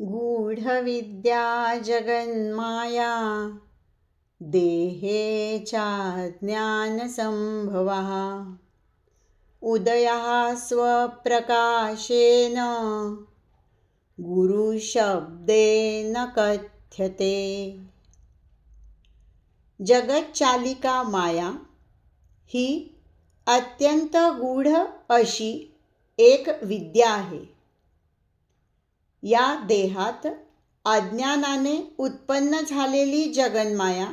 गूढविद्या जगन्माया देहेच्या ज्ञानसम्भवः उदयः स्वप्रकाशेन गुरुशब्देन कथ्यते। जगच्चालिका माया ही अत्यंत गूढ अशी एक विद्या आहे. या देहात अज्ञानाने उत्पन्न झालेली जगन्माया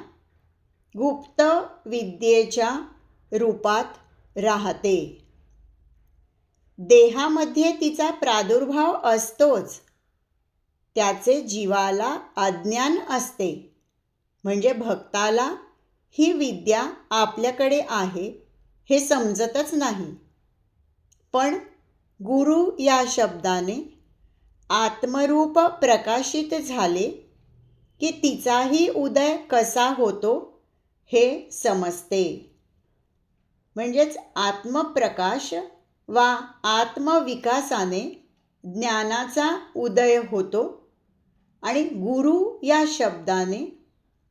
गुप्त विद्येच्या रूपात राहते. देहामध्ये तिचा प्रादुर्भाव असतोच. त्याचे जीवाला अज्ञान असते. म्हणजे भक्ताला ही विद्या आपल्याकडे आहे हे समजतच नाही. पण गुरु या शब्दाने आत्मरूप प्रकाशित झाले की तिचाही उदय कसा होतो हे समजते. म्हणजेच आत्मप्रकाश वा आत्मविकासाने ज्ञानाचा उदय होतो आणि गुरु या शब्दाने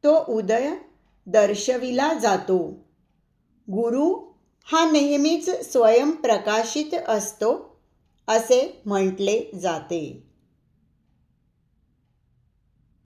तो उदय दर्शविला जातो. गुरु हा नेहमीच स्वयंप्रकाशित असतो असे म्हटले जाते.